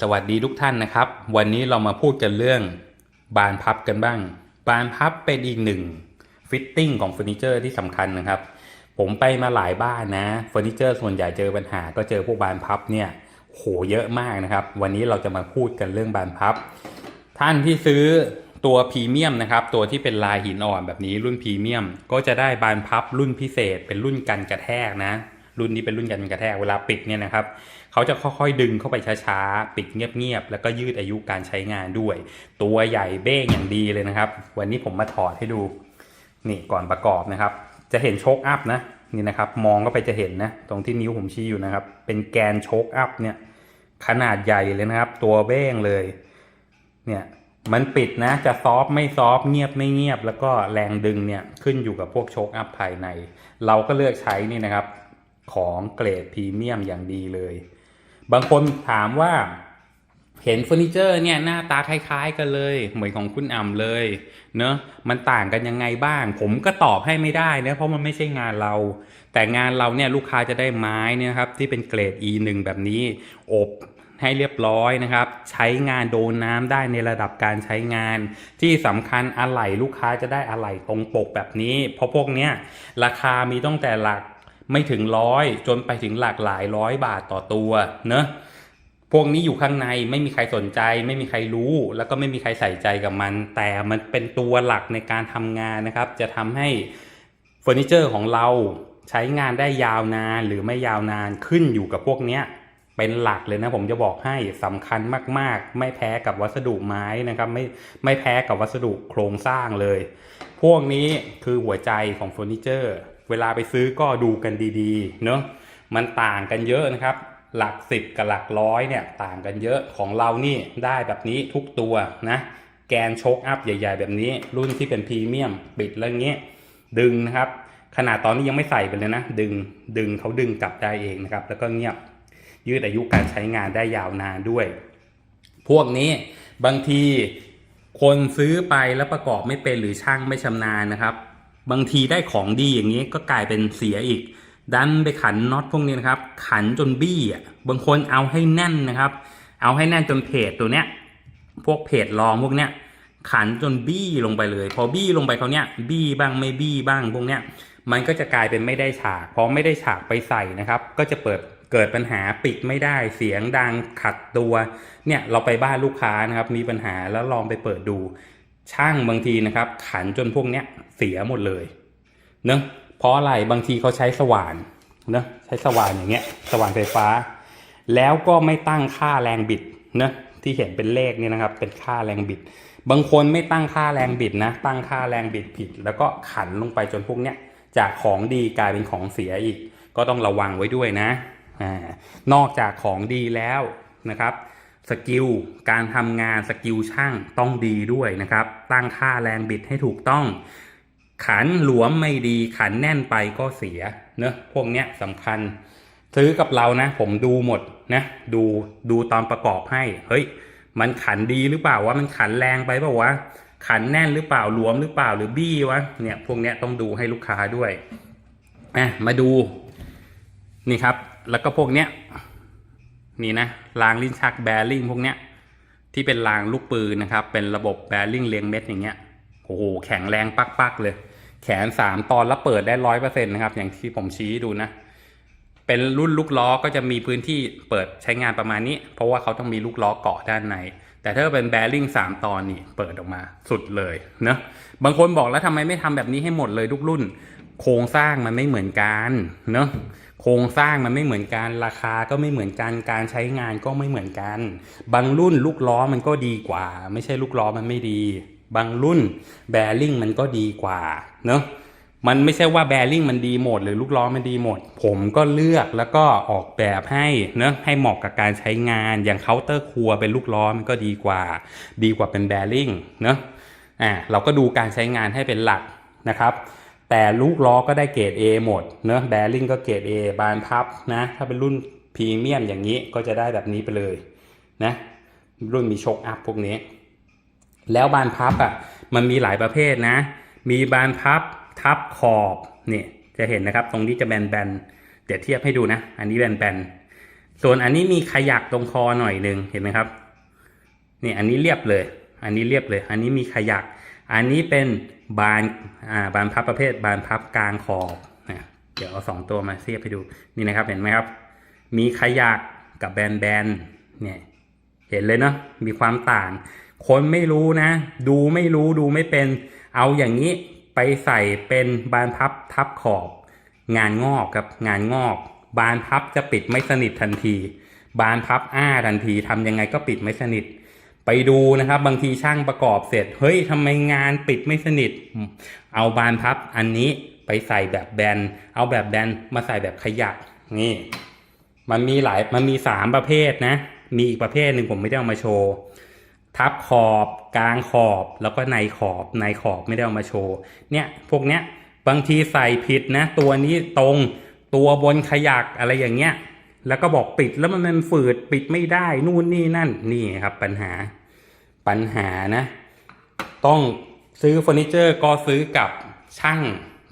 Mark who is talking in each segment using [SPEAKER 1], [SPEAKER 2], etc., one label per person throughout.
[SPEAKER 1] สวัสดีทุกท่านนะครับ วันนี้เรามาพูดกันเรื่องบานพับกันบ้าง บานพับเป็นอีกหนึ่งฟิตติ้งของเฟอร์นิเจอร์ที่สำคัญนะครับ ผมไปมาหลายบ้านนะเฟอร์นิเจอร์ส่วนใหญ่เจอปัญหาก็เจอพวกบานพับเนี่ยโหเยอะมากนะครับ วันนี้เราจะมาพูดกันเรื่องบานพับ ท่านที่ซื้อตัวพรีเมียมนะครับ ตัวที่เป็นลายหินอ่อนแบบนี้รุ่นพรีเมียม ก็จะได้บานพับรุ่นพิเศษ เป็นรุ่นกันกระแทกนะ รุ่นนี้เป็นรุ่นกันกระแทกเวลาปิดเนี่ยนะครับเขาจะค่อยๆดึงเข้าไปช้าๆ ปิดเงียบๆ แล้วก็ยืดอายุการใช้งานด้วย ตัวใหญ่เบ้งอย่างดีเลยนะครับ วันนี้ผมมาถอดให้ดูนี่ก่อนประกอบนะครับ จะเห็นโชคอัพนะนี่นะครับมองก็ไปจะเห็นนะตรงที่นิ้วผมชี้อยู่นะครับ เป็นแกนโชคอัพเนี่ยขนาดใหญ่เลยนะครับ ตัวเบ้งเลยเนี่ยมันปิดนะจะซอฟไม่ซอฟเงียบไม่เงียบ แล้วก็แรงดึงเนี่ยขึ้นอยู่กับพวกโชคอัพภายใน เราก็เลือกใช้นี่นะครับ ของเกรดพรีเมียมอย่างดีเลย บางคนถามว่าเห็นเฟอร์นิเจอร์เนี่ยหน้าตาคล้ายๆ กันเลย เหมือนของคุณอ่ำเลยเนอะมันต่างกันยังไงบ้าง ผมก็ตอบให้ไม่ได้นะเพราะมันไม่ใช่งานเรา แต่งานเราเนี่ยลูกค้าจะได้ไม้เนี่ยครับที่เป็นเกรด E1 แบบนี้ อบให้เรียบร้อยนะครับ ใช้งานโดนน้ำได้ในระดับการใช้งาน ที่สำคัญอะไหล่ลูกค้าจะได้อะไหล่ตรงปกแบบนี้ เพราะพวกเนี้ยราคามีตั้งแต่หลัก ไม่ถึงร้อยจนไปถึงหลากหลายร้อยบาทต่อตัวเนอะพวกนี้อยู่ข้างในไม่มีใครสนใจ ไม่มีใครรู้ แล้วก็ไม่มีใครใส่ใจกับมัน แต่มันเป็นตัวหลักในการทำงานนะครับ จะทำให้เฟอร์นิเจอร์ของเราใช้งานได้ยาวนานหรือไม่ยาวนานขึ้นอยู่กับพวกเนี้ยเป็นหลักเลยนะผมจะบอกให้สำคัญมากๆ ไม่แพ้กับวัสดุไม้นะครับไม่ไม่แพ้กับวัสดุโครงสร้างเลย พวกนี้คือหัวใจของเฟอร์นิเจอร์ เวลาไปซื้อก็ดูกันดีๆเนาะมันต่างกันเยอะนะครับ หลักสิบกับหลักร้อยเนี่ยต่างกันเยอะของเรานี่ได้แบบนี้ทุกตัวนะแกนโชคอัพใหญ่ ๆ แบบนี้ รุ่นที่เป็นพรีเมียมปิดแล้วเงี้ยดึงนะครับ ขนาดตอนนี้ยังไม่ใส่ไปเลยนะ ดึงดึงเขาดึงกลับได้เองนะครับ แล้วก็เงียบยืดอายุการใช้งานได้ยาวนานด้วย พวกนี้บางทีคนซื้อไปแล้วประกอบไม่เป็นหรือช่างไม่ชำนาญนะครับ บางทีได้ของดีอย่างนี้ก็กลายเป็นเสียอีก ดันไปขันน็อตพวกนี้นะครับ ขันจนบี้อะบางคนเอาให้แน่นนะครับ เอาให้แน่นจนเพจตัวเนี้ย พวกเพจรองพวกเนี้ยขันจนบี้ลงไปเลย พอบี้ลงไปเขาเนี้ยบี้บ้างไม่บี้บ้างพวกเนี้ยมันก็จะกลายเป็นไม่ได้ฉากพอไม่ได้ฉากไปใส่นะครับ ก็จะเปิดเกิดปัญหาปิดไม่ได้เสียงดังขัดตัว เนี่ยเราไปบ้านลูกค้านะครับ มีปัญหาแล้วลองไปเปิดดู ช่างบางทีนะครับ ขันจนพวกเนี้ยเสียหมดเลยเนะเพราะอะไรบางทีเขาใช้สว่านเนะใช้สว่านอย่างเงี้ยสว่านไฟฟ้า แล้วก็ไม่ตั้งค่าแรงบิดเนะที่เห็นเป็นเลขเนี่ยนะครับ เป็นค่าแรงบิด บางคนไม่ตั้งค่าแรงบิดนะ ตั้งค่าแรงบิดผิด แล้วก็ขันลงไปจนพวกเนี้ยจากของดีกลายเป็นของเสียอีก ก็ต้องระวังไว้ด้วยนะอ่านอกจากของดีแล้วนะครับ สกิลการทำงานสกิลช่างต้องดีด้วยนะครับ ตั้งค่าแรงบิดให้ถูกต้อง ขันหลวมไม่ดีขันแน่นไปก็เสียเนอะพวกเนี้ยสำคัญ ซื้อกับเรานะ ผมดูหมดนะดูดูตอนประกอบให้เฮ้ยมันขันดีหรือเปล่าว่ามันขันแรงไปเปล่าวะขันแน่นหรือเปล่าหลวมหรือเปล่าหรือบี้วะเนี่ยพวกเนี้ยต้องดูให้ลูกค้าด้วยอะมาดูนี่ครับ แล้วก็พวกเนี้ย นี่นะรางลิ้นชักแบริ่งพวกเนี้ยที่เป็นรางลูกปืนนะครับ เป็นระบบแบริ่งเลียงเม็ดอย่างเงี้ยโอ้โหแข็งแรงปักๆเลย แขนสามตอนแล้วเปิดได้ร้อยเปอร์เซ็นต์นะครับ อย่างที่ผมชี้ดูนะ เป็นรุ่นลูกล้อก็จะมีพื้นที่เปิดใช้งานประมาณนี้ เพราะว่าเขาต้องมีลูกล้อเกาะด้านใน แต่ถ้าเป็นแบริ่งสามตอนนี่เปิดออกมาสุดเลยเนะบางคนบอกแล้วทำไมไม่ทำแบบนี้ให้หมดเลยทุกรุ่น โครงสร้างมันไม่เหมือนกันเนะ โครงสร้างมันไม่เหมือนกัน ราคาก็ไม่เหมือนกันการใช้งานก็ไม่เหมือนกัน บางรุ่นลูกล้อมันก็ดีกว่า ไม่ใช่ลูกล้อมันไม่ดี บางรุ่นแบริ่งมันก็ดีกว่าเนอะมันไม่ใช่ว่าแบริ่งมันดีหมด หรือลูกล้อมันดีหมด ผมก็เลือกแล้วก็ออกแบบให้เนอะให้เหมาะกับการใช้งานอย่างเคาน์เตอร์ครัวเป็นลูกล้อมันก็ดีกว่า ดีกว่าเป็นแบริ่งเนอะอ่าเราก็ดูการใช้งานให้เป็นหลักนะครับ แต่ลูกล้อก็ได้เกรด A หมดเนอะแบริ่งก็เกรด A บานพับนะถ้าเป็นรุ่นพรีเมียมอย่างนี้ก็จะได้แบบนี้ไปเลยนะรุ่นมีโชคอัพพวกนี้ แล้วบานพับอะมันมีหลายประเภทนะ มีบานพับทับขอบนี่จะเห็นนะครับตรงนี้จะแบนๆเดี๋ยวเทียบให้ดูนะ อันนี้แบนส่วนอันนี้มีขยักตรงคอหน่อยหนึ่งเห็นไหมครับนี่อันนี้เรียบเลย อันนี้เรียบเลย อันนี้มีขยัก อันนี้เป็นบานอ่าบานพับประเภทบานพับกลางขอบนะเดี๋ยวเอาสองตัวมาเทียบให้ดูนี่นะครับเห็นไหมครับ มีขยักกับแบนแบนเนี่ยเห็นเลยเนาะมีความต่าง คนไม่รู้นะ ดูไม่รู้ดูไม่เป็น เอาอย่างนี้ไปใส่เป็นบานพับทับขอบ งานงอกครับงานงอก บานพับจะปิดไม่สนิททันที บานพับอ้าทันทีทำยังไงก็ปิดไม่สนิท ไปดูนะครับบางทีช่างประกอบเสร็จ เฮ้ยทำไมงานปิดไม่สนิท เอาบานพับอันนี้ไปใส่แบบแบน เอาแบบแบนมาใส่แบบขยักนี่ มันมีหลายมันมีสามประเภทนะ มีอีกประเภทหนึ่งผมไม่ได้เอามาโชว์ทับขอบกลางขอบแล้วก็ในขอบในขอบไม่ได้เอามาโชว์เนี่ยพวกเนี้ยบางทีใส่ผิดนะ ตัวนี้ตรงตัวบนขยักอะไรอย่างเงี้ย แล้วก็บอกปิดแล้วมันมันฝืดปิดไม่ได้นู่นนี่นั่นนี่ครับปัญหาปัญหานะ ต้องซื้อเฟอร์นิเจอร์ก็ซื้อกับช่าง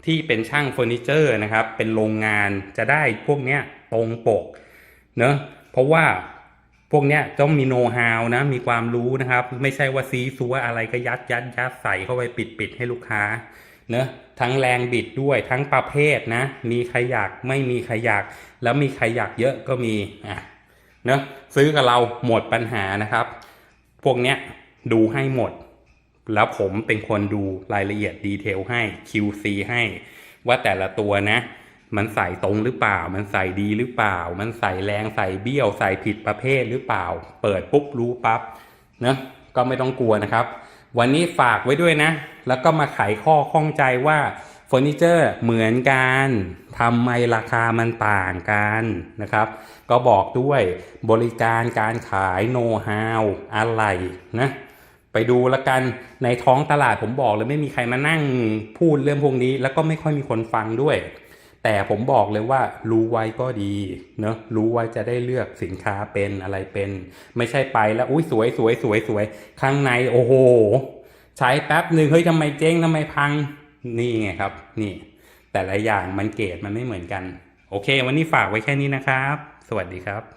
[SPEAKER 1] ที่เป็นช่างเฟอร์นิเจอร์นะครับ เป็นโรงงานจะได้พวกเนี้ยตรงปกเนอะเพราะว่าพวกเนี้ยต้องมีโน้ตฮาวนะ มีความรู้นะครับ ไม่ใช่ว่าซีซัวอะไรก็ยัดยัดยัดใส่เข้าไปปิดปิดให้ลูกค้า เนะทั้งแรงบิดด้วยทั้งประเภทนะ มีขยักไม่มีขยักแล้วมีขยักเยอะก็มีอะเนะซื้อกับเราหมดปัญหานะครับ พวกเนี้ยดูให้หมด แล้วผมเป็นคนดูรายละเอียดดีเทลให้ QC ให้ ว่าแต่ละตัวนะ มันใส่ตรงหรือเปล่า มันใส่ดีหรือเปล่า มันใส่แรงใส่เบี้ยวใส่ผิดประเภทหรือเปล่า เปิดปุ๊บรู้ปั๊บเนะก็ไม่ต้องกลัวนะครับ วันนี้ฝากไว้ด้วยนะ แล้วก็มาไขข้อข้องใจว่าเฟอร์นิเจอร์เหมือนกันทำไมราคามันต่างกันนะครับ ก็บอกด้วยบริการการขายโน้ตฮาวอะไรนะไปดูแล้วกันในท้องตลาดผมบอกเลยไม่มีใครมานั่งพูดเรื่องพวกนี้ แล้วก็ไม่ค่อยมีคนฟังด้วย แต่ผมบอกเลยว่ารู้ไว้ก็ดีเนอะรู้ไว้จะได้เลือกสินค้าเป็นอะไรเป็น ไม่ใช่ไปแล้วอุ้ยสวยสวยสวยสวยข้างในโอ้โห ใช้แป๊บหนึ่งเฮ้ยทำไมเจ๊งทำไมพังนี่ไงครับ นี่ แต่ละอย่างมันเกรดมันไม่เหมือนกัน โอเค วันนี้ฝากไว้แค่นี้นะครับ สวัสดีครับ